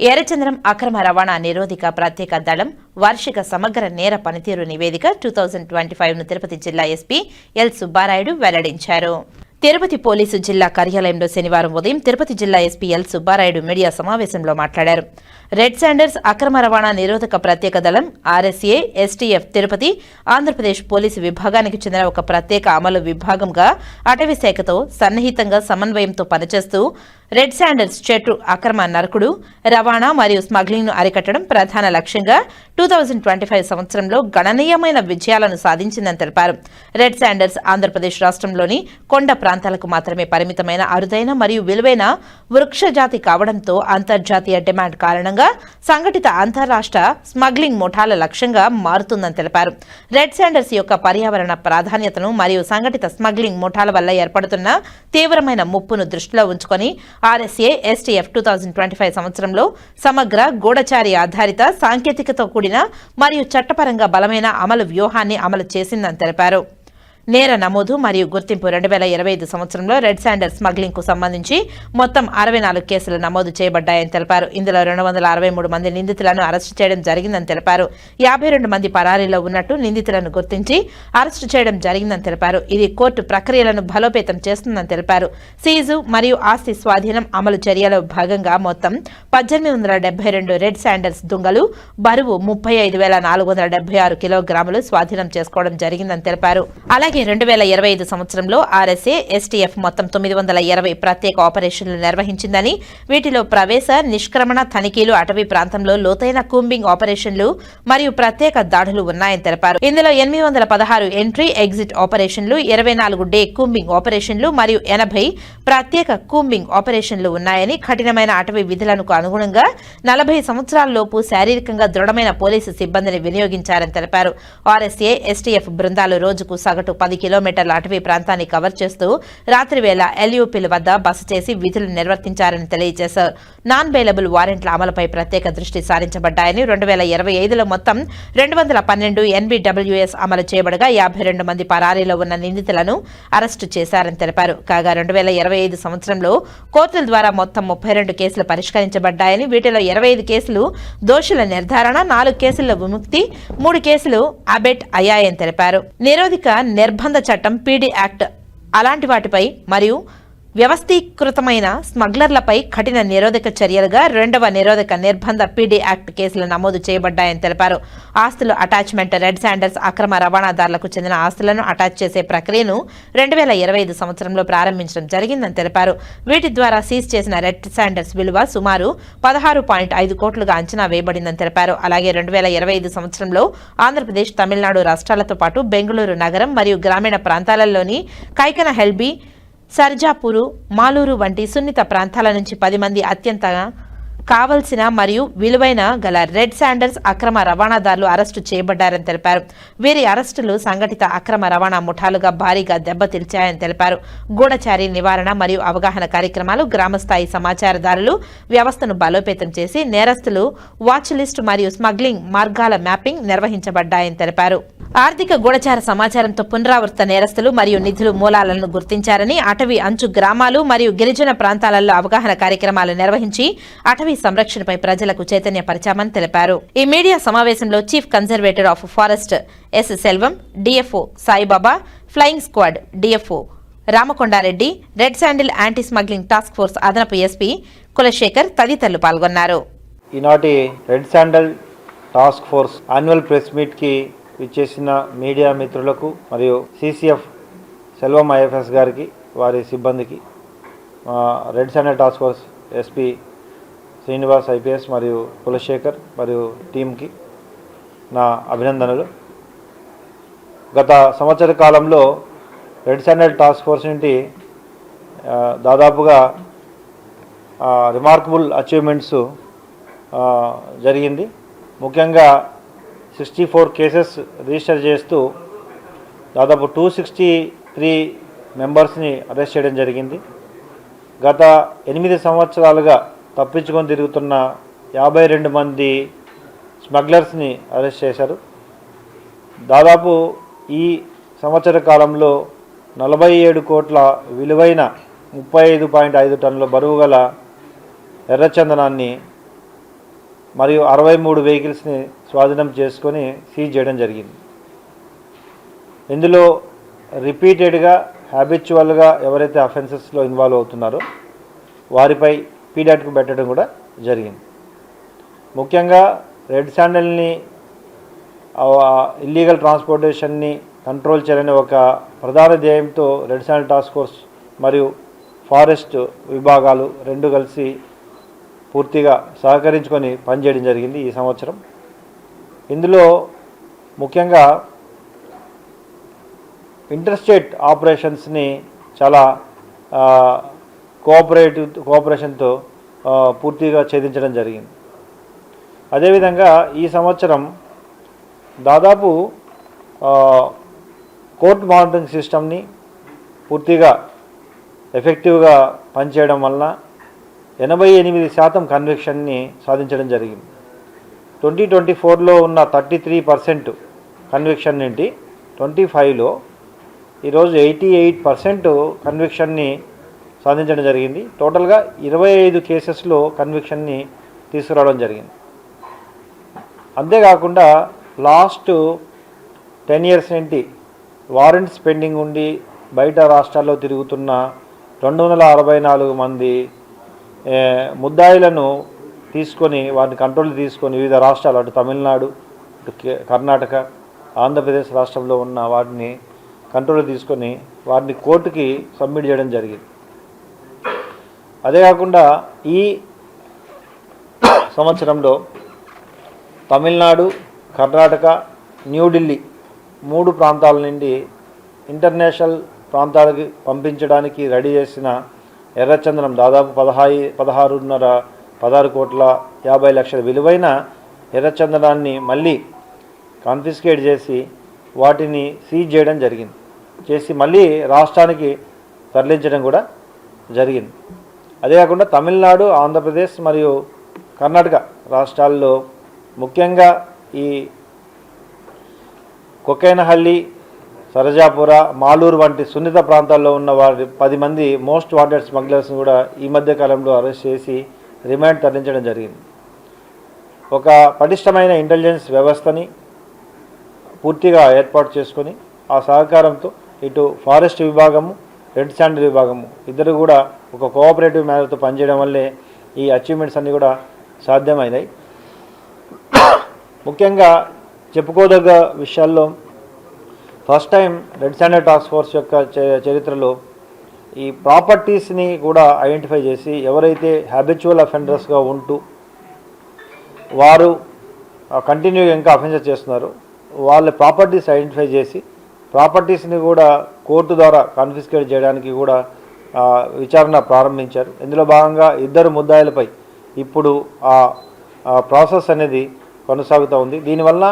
ఎర్రచంద్రం అక్రమ రవాణా నిరోధిక ప్రత్యేక దళం వార్షిక సమగ్ర నేర పనితీరు నివేదిక టూ థౌజండ్ ట్వంటీ ఫైవ్ను తిరుపతి జిల్లా ఎస్పీ ఎల్ సుబ్బారాయుడు వెల్లడించారు. తిరుపతి పోలీసు జిల్లా కార్యాలయంలో శనివారం ఉదయం తిరుపతి జిల్లా ఎస్పీ ఎల్ సుబ్బారాయుడు మీడియా సమావేశంలో మాట్లాడారు. రెడ్ శాండర్స్ అక్రమ రవాణా నిరోధక ప్రత్యేక దళం RSA STF Tirupati Andhra Pradesh police విభాగానికి చెందిన ఒక ప్రత్యేక అమలు విభాగంగా అటవీ శాఖతో సన్నిహితంగా సమన్వయంతో పనిచేస్తూ రెడ్ శాండల్స్ చెట్టు అక్రమ నరకుడు రవాణా మరియు స్మగ్లింగ్ను అరికట్టడం ప్రధాన లక్ష్యంగా టూ థౌజండ్ ట్వంటీ ఫైవ్ సంవత్సరంలో గణనీయమైన విజయాలను సాధించిందని తెలిపారు. రెడ్ శాండర్స్ ఆంధ్రప్రదేశ్ రాష్ట్రంలోని కొండ ప్రాంతాలకు మాత్రమే పరిమితమైన అరుదైన మరియు విలువైన వృక్షజాతి కావడంతో అంతర్జాతీయ డిమాండ్ కారణంగా సంఘటిత అంతరాష్ట్ర స్మగ్లింగ్ ముఠాల లక్ష్యంగా మారుతుందని తెలిపారు. రెడ్ శాండర్స్ యొక్క పర్యావరణ ప్రాధాన్యతను మరియు సంఘటిత స్మగ్లింగ్ ముఠాల వల్ల ఏర్పడుతున్న తీవ్రమైన ముప్పును దృష్టిలో ఉంచుకొని RSA STF two thousand twenty five సంవత్సరంలో సమగ్ర గూఢచారి ఆధారిత సాంకేతికతో కూడిన మరియు చట్టపరంగా బలమైన అమలు వ్యూహాన్ని అమలు చేసిందని తెలిపారు. నేర నమోదు మరియు గుర్తింపు రెండు వేల ఇరవై ఐదు సంవత్సరంలో రెడ్ శాండర్ స్మగ్లింగ్కు సంబంధించి మొత్తం అరవై నాలుగు కేసులు నమోదు చేయబడ్డాయని తెలిపారు. ఇందులో రెండు వందల అరవై మూడు మంది నిందితులను అరెస్టు చేయడం జరిగిందని తెలిపారు. యాభై రెండు మంది పరారీలో ఉన్నట్టు నిందితులను గుర్తించి అరెస్టు చేయడం జరిగిందని తెలిపారు. ఇది కోర్టు ప్రక్రియలను బలోపేతం చేస్తుందని తెలిపారు. సీజు మరియు ఆస్తి స్వాధీనం అమలు చర్యలో భాగంగా మొత్తం పద్దెనిమిది వందల డెబ్బై రెండు రెడ్ శాండర్స్ దుంగలు బరువు ముప్పై ఐదు వేల నాలుగు వందల డెబ్బై ఆరు కిలోగ్రాములు స్వాధీనం చేసుకోవడం జరిగిందని తెలిపారు. అలాగే రెండు వేల ఇరవై ఐదు సంవత్సరంలో ఆర్ఎస్ఏ ఎస్టీఎఫ్ మొత్తం తొమ్మిది వందల ఇరవై ప్రత్యేక ఆపరేషన్లు నిర్వహించిందని వీటిలో ప్రవేశ నిష్క్రమణ తనిఖీలు అటవీ ప్రాంతంలో లోతైన కూంబింగ్ ఆపరేషన్లు మరియు ప్రత్యేక దాడులు ఉన్నాయని తెలిపారు. ఇందులో ఎనిమిది వందల పదహారు ఎంట్రీ ఎగ్జిట్ ఆపరేషన్లు ఇరవై నాలుగు డే కూంబింగ్ ఆపరేషన్లు మరియు ఎనభై ప్రత్యేక కూంబింగ్ ఆపరేషన్లు ఉన్నాయని కఠినమైన అటవీ విధులకు అనుగుణంగా నలభై సంవత్సరాలలోపు శారీరకంగా దృఢమైన పోలీసు సిబ్బందిని వినియోగించారని తెలిపారు. ఆర్ఎస్ఏ ఎస్టీఎఫ్ బృందాలు రోజుకు సగటు పది కిలోమీటర్ల అటవీ ప్రాంతాన్ని కవర్ చేస్తూ రాత్రి వేళ ఎల్యూపీల వద్ద బస చేసి విధులు నిర్వర్తించారని తెలియజేశారు. నాన్ బెయిలబుల్ వారెంట్ల అమలుపై ప్రత్యేక దృష్టి సారించబడ్డాయని రెండు వేల ఇరవై ఐదులో మొత్తం రెండు వందల పన్నెండు ఎన్బిడబ్ల్యూఎస్ అమలు చేయబడగా యాభై రెండు మంది పరారీలో ఉన్న నిందితులను అరెస్టు చేశారని తెలిపారు. కాగా రెండు వేల ఇరవై ఐదు సంవత్సరంలో కోర్టుల ద్వారా మొత్తం ముప్పై రెండు కేసులు పరిష్కరించబడ్డాయని వీటిలో ఇరవై ఐదు కేసులు దోషుల నిర్ధారణ నాలుగు కేసుల్లో విముక్తి మూడు కేసులు అబెట్ అయ్యాయని తెలిపారు. నిరోధిక నిర్బంధ చట్టం పీడీ యాక్ట్ అలాంటి వాటిపై మరియు వ్యవస్థీకృతమైన స్మగ్లర్లపై కఠిన నిరోధక చర్యలుగా రెండవ నిరోధక నిర్బంధ పీడీ యాక్ట్ కేసులు నమోదు చేయబడ్డాయని తెలిపారు. ఆస్తులు అటాచ్మెంట్ రెడ్ శాండర్స్ అక్రమ రవాణాదారులకు చెందిన ఆస్తులను అటాచ్ చేసే ప్రక్రియను రెండు వేల ఇరవై ఐదు సంవత్సరంలో ప్రారంభించడం జరిగిందని తెలిపారు. వీటి ద్వారా సీజ్ చేసిన రెడ్ శాండర్స్ విలువ సుమారు పదహారు పాయింట్ ఐదు కోట్లుగా అంచనా వేయబడిందని తెలిపారు. అలాగే రెండు వేల ఇరవై ఐదు సంవత్సరంలో ఆంధ్రప్రదేశ్ తమిళనాడు రాష్ట్రాలతో పాటు బెంగళూరు నగరం మరియు గ్రామీణ ప్రాంతాలలోని కైకన హెల్బీ సర్జాపూరు మాలూరు వంటి సున్నిత ప్రాంతాల నుంచి పది మంది అత్యంత కావలసిన మరియు విలువైన గల రెడ్ శాండర్స్ అక్రమ రవాణాదారులు అరెస్టు చేయబడ్డారని తెలిపారు. వీరి అరెస్టులు సంఘటిత అక్రమ రవాణా ముఠాలుగా భారీగా దెబ్బతిల్చాయని తెలిపారు. గూఢచారి నివారణ మరియు అవగాహన కార్యక్రమాలు గ్రామస్థాయి సమాచారదారులు వ్యవస్థను బలోపేతం చేసి నేరస్తులు వాచ్ లిస్టు మరియు స్మగ్లింగ్ మార్గాల మ్యాపింగ్ నిర్వహించబడ్డాయని తెలిపారు. ఆర్థిక గూఢచార సమాచారంతో పునరావృత నేరస్తులు మరియు నిధులు మూలాలను గుర్తించారని అటవీ అంచు గ్రామాలు మరియు గిరిజన ప్రాంతాలలో అవగాహన కార్యక్రమాలు నిర్వహించి అటవీ సంరక్షణపై ప్రజలకు చైతన్యపరిచామని తెలిపారు. ఈ మీడియా సమావేశంలో chief conservator of forest S. Selvam DFO Saibaba flying squad DFO Ramakonda Reddy red sandal anti smuggling task force అదనపు ఎస్పీ కులశేఖర్ తదితరులు పాల్గొన్నారు. ఈనాటి red sandal task force annual press మీట్కి ఇచ్చేసిన మీడియా మిత్రులకు మరియు సీసీఎఫ్ సెల్వం ఐఎఫ్ఎస్ గారికి వారి సిబ్బందికి red sandal task force SP Srinivas IPS మరియు కులశేఖర్ మరియు టీంకి నా అభినందనలు. గత సంవత్సర కాలంలో రెడ్ శాండల్ టాస్క్ ఫోర్స్ నుండి దాదాపుగా రిమార్కబుల్ అచీవ్మెంట్స్ జరిగింది. ముఖ్యంగా సిక్స్టీ ఫోర్ కేసెస్ రిజిస్టర్ చేస్తూ దాదాపు టూ సిక్స్టీ త్రీ మెంబర్స్ని అరెస్ట్ చేయడం జరిగింది. గత ఎనిమిది సంవత్సరాలుగా తప్పించుకొని తిరుగుతున్న యాభై రెండు మంది స్మగ్లర్స్ని అరెస్ట్ చేశారు. దాదాపు ఈ సంవత్సర కాలంలో నలభై ఏడు కోట్ల విలువైన ముప్పై ఐదు పాయింట్ ఐదు టన్నుల బరువు గల ఎర్రచందనాన్ని మరియు అరవై మూడు వెహికల్స్ని స్వాధీనం చేసుకొని సీజ్ చేయడం జరిగింది. ఇందులో రిపీటెడ్గా హ్యాబిచువల్గా ఎవరైతే అఫెన్సెస్లో ఇన్వాల్వ్ అవుతున్నారో వారిపై పీడాట్కు పెట్టడం కూడా జరిగింది. ముఖ్యంగా రెడ్ శాండల్ని ఇల్లీగల్ ట్రాన్స్పోర్టేషన్ని కంట్రోల్ చేయాలనే ఒక ప్రధాన ధ్యేయంతో రెడ్ శాండల్ టాస్క్ ఫోర్స్ మరియు ఫారెస్ట్ విభాగాలు రెండు కలిసి పూర్తిగా సహకరించుకొని పనిచేయడం జరిగింది ఈ సంవత్సరం. ఇందులో ముఖ్యంగా ఇంటర్స్టేట్ ఆపరేషన్స్ని చాలా కోఆపరేటివ్ కోఆపరేషన్తో పూర్తిగా ఛేదించడం జరిగింది. అదేవిధంగా ఈ సంవత్సరం దాదాపు కోర్ట్ మానిటరింగ్ సిస్టమ్ని పూర్తిగా ఎఫెక్టివ్గా పనిచేయడం వలన ఎనభై ఎనిమిది శాతం కన్విక్షన్ని సాధించడం జరిగింది. ట్వంటీ ట్వంటీ ఫోర్లో ఉన్న థర్టీ త్రీ పర్సెంట్ కన్విక్షన్ నుండి ట్వంటీ ఫైవ్లో ఈరోజు ఎయిటీ ఎయిట్ పర్సెంట్ కన్విక్షన్ని సాధించడం జరిగింది. టోటల్గా ఇరవై ఐదు కేసెస్లో కన్విక్షన్ని తీసుకురావడం జరిగింది. అంతేకాకుండా లాస్ట్ టెన్ ఇయర్స్ నుండి వారెంట్స్ పెండింగ్ ఉండి బయట రాష్ట్రాల్లో తిరుగుతున్న రెండు వందల అరవై నాలుగు మంది ముద్దాయిలను తీసుకొని వారిని కంట్రోల్ తీసుకొని వివిధ రాష్ట్రాలు అటు తమిళనాడు ఇటు కే- కర్ణాటక ఆంధ్రప్రదేశ్ రాష్ట్రంలో ఉన్న వాటిని కంట్రోల్ తీసుకొని వారిని కోర్టుకి సబ్మిట్ చేయడం జరిగింది. అదే కాకుండా ఈ సంవత్సరంలో తమిళనాడు కర్ణాటక న్యూఢిల్లీ మూడు ప్రాంతాల నుండి ఇంటర్నేషనల్ ప్రాంతాలకి పంపించడానికి రెడీ చేసిన ఎర్రచందనం దాదాపు పదహాయి పదహారున్నర పదహారు కోట్ల యాభై లక్షల విలువైన ఎర్రచందనాన్ని మళ్ళీ కాన్ఫిస్కేట్ చేసి వాటిని సీజ్ చేయడం జరిగింది. చేసి మళ్ళీ రాష్ట్రానికి తరలించడం కూడా జరిగింది. అదే కాకుండా తమిళనాడు ఆంధ్రప్రదేశ్ మరియు కర్ణాటక రాష్ట్రాల్లో ముఖ్యంగా ఈ కొకైనహల్లి సరజాపుర మాలూరు వంటి సున్నిత ప్రాంతాల్లో ఉన్న వారి పది మంది మోస్ట్ వాంటెడ్ స్మగ్లర్స్ని కూడా ఈ మధ్య కాలంలో అరెస్ట్ చేసి రిమాండ్ తరలించడం జరిగింది. ఒక పటిష్టమైన ఇంటెలిజెన్స్ వ్యవస్థని పూర్తిగా ఏర్పాటు చేసుకొని ఆ సహకారంతో ఇటు ఫారెస్ట్ విభాగము రెడ్ శాండ్ విభాగము ఇద్దరు కూడా ఒక కోఆపరేటివ్ మేనర్తో పనిచేయడం వల్లే ఈ అచీవ్మెంట్స్ అన్నీ కూడా సాధ్యమైనాయి. ముఖ్యంగా చెప్పుకోదగ్గ విషయాల్లో first time red sandal task force యొక్క చ- చరిత్రలో ఈ ప్రాపర్టీస్ని కూడా ఐడెంటిఫై చేసి ఎవరైతే హ్యాబిచువల్ అఫెండర్స్గా ఉంటూ వారు కంటిన్యూగా ఇంకా అఫెన్సర్ చేస్తున్నారు వాళ్ళ ప్రాపర్టీస్ ఐడెంటిఫై చేసి ప్రాపర్టీస్ని కూడా కోర్టు ద్వారా కాన్ఫిస్కేట్ చేయడానికి కూడా విచారణ ప్రారంభించారు. ఇందులో భాగంగా ఇద్దరు ముద్దాయిలపై ఇప్పుడు ఆ ఆ ప్రాసెస్ అనేది కొనసాగుతూ ఉంది. దీనివల్ల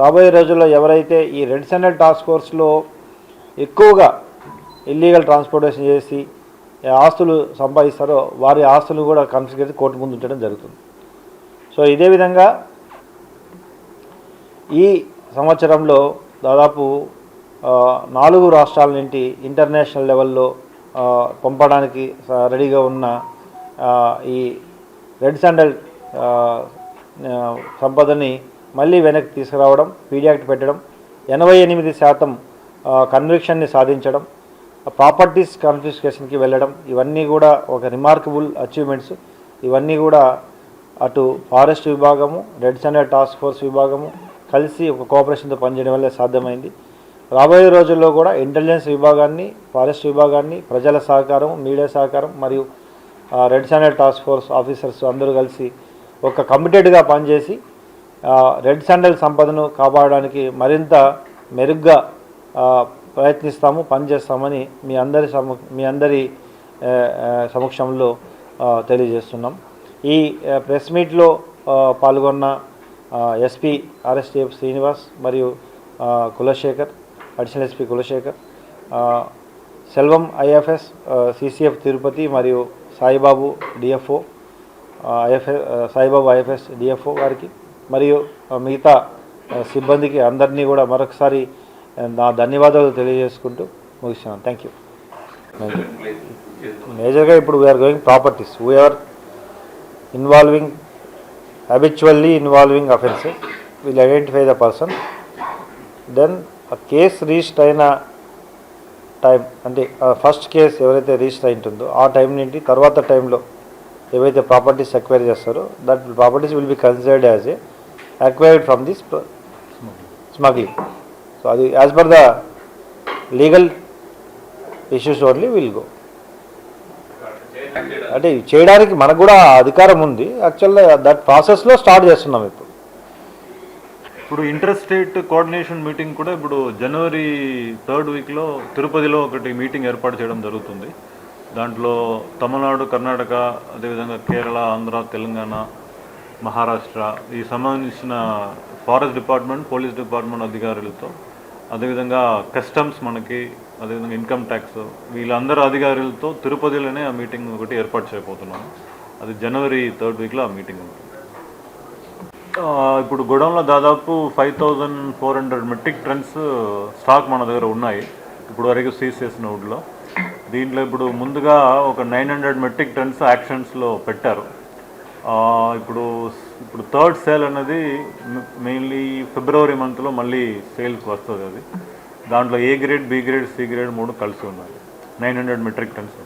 రాబోయే రోజుల్లో ఎవరైతే ఈ రెడ్ సెండల్ టాస్క్ ఫోర్స్లో ఎక్కువగా ఇల్లీగల్ ట్రాన్స్పోర్టేషన్ చేసి ఆస్తులు సంపాదిస్తారో వారి ఆస్తులు కూడా కాన్ఫిస్కేట్ కోర్టు ముందు ఉంచడం జరుగుతుంది. సో ఇదే విధంగా ఈ సంవత్సరంలో దాదాపు నాలుగు రాష్ట్రాల నుండి ఇంటర్నేషనల్ లెవెల్లో పంపడానికి రెడీగా ఉన్న ఈ రెడ్ శాండల్ సంపదని మళ్ళీ వెనక్కి తీసుకురావడం పీడియాక్ట్ పెట్టడం ఎనభై ఎనిమిది శాతం కన్విక్షన్ని సాధించడం ప్రాపర్టీస్ కాన్ఫిస్కేషన్కి వెళ్ళడం ఇవన్నీ కూడా ఒక రిమార్కబుల్ అచీవ్మెంట్స్ ఇవన్నీ కూడా అటు ఫారెస్ట్ విభాగము రెడ్ శాండల్ టాస్క్ ఫోర్స్ విభాగము కలిసి ఒక కోఆపరేషన్తో పనిచేయడం వల్లే సాధ్యమైంది. రాబోయే రోజుల్లో కూడా ఇంటెలిజెన్స్ విభాగాన్ని ఫారెస్ట్ విభాగాన్ని ప్రజల సహకారం మీడియా సహకారం మరియు red sandal task force officers అందరూ కలిసి ఒక కమిటెడ్గా పనిచేసి రెడ్ శాండల్ సంపదను కాపాడడానికి మరింత మెరుగ్గా ప్రయత్నిస్తాము పనిచేస్తామని మీ అందరి సము మీ అందరి సమక్షంలో తెలియజేస్తున్నాం. ఈ ప్రెస్ మీట్లో పాల్గొన్న ఎస్పీ ఆర్ఎస్టిఎఫ్ శ్రీనివాస్ మరియు Kulasekhar additional SP Kulasekhar Selvam IFS CCF Tirupati మరియు Saibabu DFO IFS Saibabu IFS DFO గారికి మరియు ఆ, మిగతా సిబ్బందికి అందరినీ కూడా మరొకసారి నా ధన్యవాదాలు తెలియజేసుకుంటూ ముగిస్తున్నాను. థ్యాంక్ యూ మేజర్గా ఇప్పుడు we're going properties we're involving habitually involving offences, will identify the person then ఆ కేస్ రిజిస్టర్ అయిన టైం అంటే ఫస్ట్ కేసు ఎవరైతే రిజిస్టర్ అయి ఉంటుందో ఆ టైం నుండి తర్వాత టైంలో ఏవైతే ప్రాపర్టీస్ ఎక్వైర్ చేస్తారో that properties will be considered as a acquired from this smuggling so అది as per the legal issues only will go అంటే చేయడానికి మనకు కూడా అధికారం ఉంది. యాక్చువల్గా దట్ ప్రాసెస్లో స్టార్ట్ చేస్తున్నాం ఇప్పుడు. ఇప్పుడు ఇంటర్ స్టేట్ కోఆర్డినేషన్ మీటింగ్ కూడా ఇప్పుడు జనవరి థర్డ్ వీక్లో తిరుపతిలో ఒకటి మీటింగ్ ఏర్పాటు చేయడం జరుగుతుంది. దాంట్లో తమిళనాడు కర్ణాటక అదేవిధంగా కేరళ ఆంధ్ర తెలంగాణ మహారాష్ట్ర ఈ సంబంధించిన ఫారెస్ట్ డిపార్ట్మెంట్ పోలీస్ డిపార్ట్మెంట్ అధికారులతో అదేవిధంగా కస్టమ్స్ మనకి అదేవిధంగా ఇన్కమ్ ట్యాక్స్ వీళ్ళందరూ అధికారులతో తిరుపతిలోనే ఆ మీటింగ్ ఒకటి ఏర్పాటు చేయబోతున్నాము అది జనవరి థర్డ్ వీక్లో ఆ మీటింగ్ ఉంటుంది. ఇప్పుడు గొడవంలో దాదాపు five thousand four hundred metric tons stock మన దగ్గర ఉన్నాయి. ఇప్పుడు వరకు సీజ్ చేసిన వుడ్లో. దీంట్లో ఇప్పుడు ముందుగా ఒక నైన్ హండ్రెడ్ మెట్రిక్ టన్స్ యాక్షన్స్లో పెట్టారు. ఇప్పుడు ఇప్పుడు థర్డ్ సేల్ అనేది మెయిన్లీ ఫిబ్రవరి మంత్లో మళ్ళీ సేల్కి వస్తుంది అది. దాంట్లో A grade B grade C grade మూడు కలిసి ఉన్నాయి నైన్ హండ్రెడ్ మెట్రిక్ టన్స్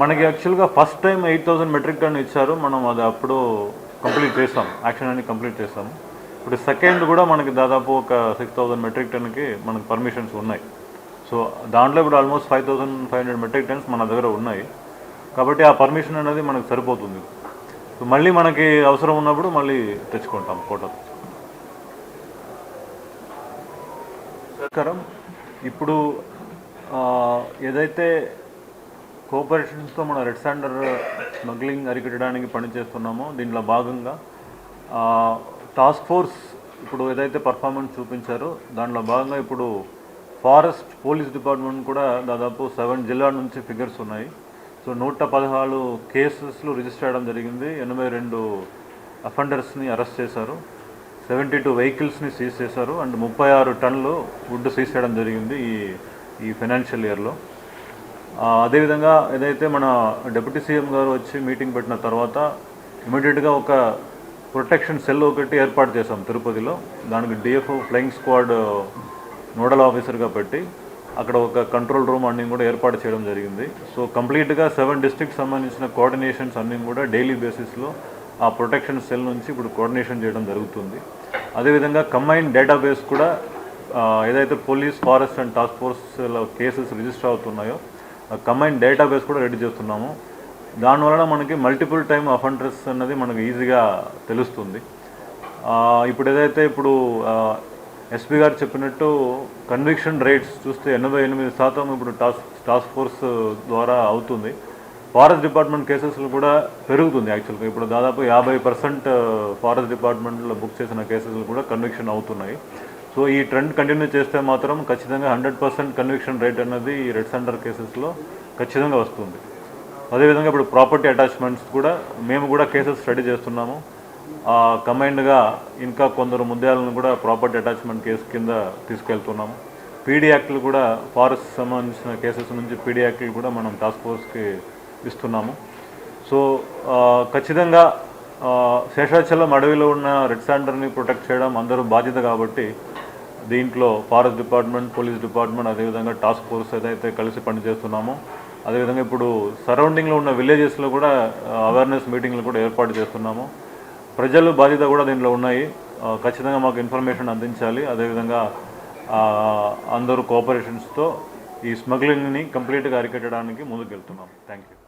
మనకి యాక్చువల్గా first time eight thousand metric ton ఇచ్చారు. మనం అది అప్పుడు కంప్లీట్ చేస్తాం. యాక్షన్ అని కంప్లీట్ చేస్తాము. ఇప్పుడు సెకండ్ కూడా మనకి దాదాపు ఒక సిక్స్ థౌసండ్ మెట్రిక్ టన్కి మనకి పర్మిషన్స్ ఉన్నాయి. సో దాంట్లో ఇప్పుడు almost five thousand five hundred metric tons మన దగ్గర ఉన్నాయి. కాబట్టి ఆ పర్మిషన్ అనేది మనకు సరిపోతుంది. సో మళ్ళీ మనకి అవసరం ఉన్నప్పుడు మళ్ళీ తెచ్చుకుంటాం కోట నమస్కారం. ఇప్పుడు ఏదైతే కోఆపరేషన్స్తో మన రెడ్ సాండర్ స్మగ్లింగ్ అరికట్టడానికి పనిచేస్తున్నామో దీంట్లో భాగంగా టాస్క్ ఫోర్స్ ఇప్పుడు ఏదైతే పర్ఫార్మెన్స్ చూపించారో దాంట్లో భాగంగా ఇప్పుడు ఫారెస్ట్ పోలీస్ డిపార్ట్మెంట్ కూడా దాదాపు సెవెన్ జిల్లా నుంచి ఫిగర్స్ ఉన్నాయి. సో నూట పదహారు కేసెస్లు రిజిస్టర్ చేయడం జరిగింది. ఎనభై రెండు అఫెండర్స్ని అరెస్ట్ చేశారు. సెవెంటీ టూ వెహికల్స్ని సీజ్ చేశారు. అండ్ ముప్పై ఆరు టన్నులు వుడ్ సీజ్ చేయడం జరిగింది ఈ ఈ ఫైనాన్షియల్ ఇయర్లో. అదేవిధంగా ఏదైతే మన డిప్యూటీ సీఎం గారు వచ్చి మీటింగ్ పెట్టిన తర్వాత ఇమీడియట్గా ఒక ప్రొటెక్షన్ సెల్ ఒకటి ఏర్పాటు చేశాం తిరుపతిలో. దానికి డిఎఫ్ఓ ఫ్లయింగ్ స్క్వాడ్ నోడల్ ఆఫీసర్గా పెట్టి అక్కడ ఒక కంట్రోల్ రూమ్ అన్నీ కూడా ఏర్పాటు చేయడం జరిగింది. సో కంప్లీట్గా సెవెన్ డిస్ట్రిక్ట్ సంబంధించిన కోఆర్డినేషన్స్ అన్నీ కూడా డైలీ బేసిస్లో ఆ ప్రొటెక్షన్ సెల్ నుంచి ఇప్పుడు కోఆర్డినేషన్ చేయడం జరుగుతుంది. అదేవిధంగా కంబైన్ డేటాబేస్ కూడా ఏదైతే పోలీస్ ఫారెస్ట్ అండ్ టాస్క్ ఫోర్స్లో కేసెస్ రిజిస్టర్ అవుతున్నాయో కంబైన్ డేటాబేస్ కూడా రెడీ చేస్తున్నాము. దానివలన మనకి మల్టిపుల్ టైమ్ అఫెండర్స్ అన్నది మనకు ఈజీగా తెలుస్తుంది. ఇప్పుడు ఏదైతే ఇప్పుడు ఎస్పీ గారు చెప్పినట్టు కన్విక్షన్ రేట్స్ చూస్తే ఎనభై ఎనిమిది శాతం ఇప్పుడు టాస్క్ టాస్క్ ఫోర్స్ ద్వారా అవుతుంది. ఫారెస్ట్ డిపార్ట్మెంట్ కేసెస్లు కూడా పెరుగుతుంది యాక్చువల్గా ఇప్పుడు దాదాపు యాభై పర్సెంట్ ఫారెస్ట్ డిపార్ట్మెంట్లో బుక్ చేసిన కేసెస్లు కూడా కన్విక్షన్ అవుతున్నాయి. సో ఈ ట్రెండ్ కంటిన్యూ చేస్తే మాత్రం ఖచ్చితంగా హండ్రెడ్ పర్సెంట్ కన్విక్షన్ రేట్ అనేది ఈ రెడ్ సెంటర్ కేసెస్లో ఖచ్చితంగా వస్తుంది. అదేవిధంగా ఇప్పుడు ప్రాపర్టీ అటాచ్మెంట్స్ కూడా మేము కూడా కేసెస్ స్టడీ చేస్తున్నాము. కమైండ్గా ఇంకా కొందరు ముద్దాలను కూడా ప్రాపర్టీ అటాచ్మెంట్ కేసు కింద తీసుకెళ్తున్నాము పీడీ యాక్ట్లు కూడా ఫారెస్ట్ సంబంధించిన కేసెస్ నుంచి పీడీ యాక్ట్లు కూడా మనం టాస్క్ ఫోర్స్కి ఇస్తున్నాము. సో ఖచ్చితంగా శేషాచలం అడవిలో ఉన్న రెడ్ సాండర్ని ప్రొటెక్ట్ చేయడం అందరూ బాధ్యత కాబట్టి దీంట్లో ఫారెస్ట్ డిపార్ట్మెంట్ పోలీస్ డిపార్ట్మెంట్ అదేవిధంగా టాస్క్ ఫోర్స్ ఏదైతే కలిసి పనిచేస్తున్నామో అదేవిధంగా ఇప్పుడు సరౌండింగ్లో ఉన్న విలేజెస్లో కూడా అవేర్నెస్ మీటింగ్లు కూడా ఏర్పాటు చేస్తున్నాము. ప్రజలు బాధ్యత కూడా దీంట్లో ఉన్నాయి. ఖచ్చితంగా మాకు ఇన్ఫర్మేషన్ అందించాలి. అదేవిధంగా అందరూ కోఆపరేషన్స్తో ఈ స్మగ్లింగ్ని కంప్లీట్గా అరికట్టడానికి ముందుకు వెళ్తున్నాం థ్యాంక్ యూ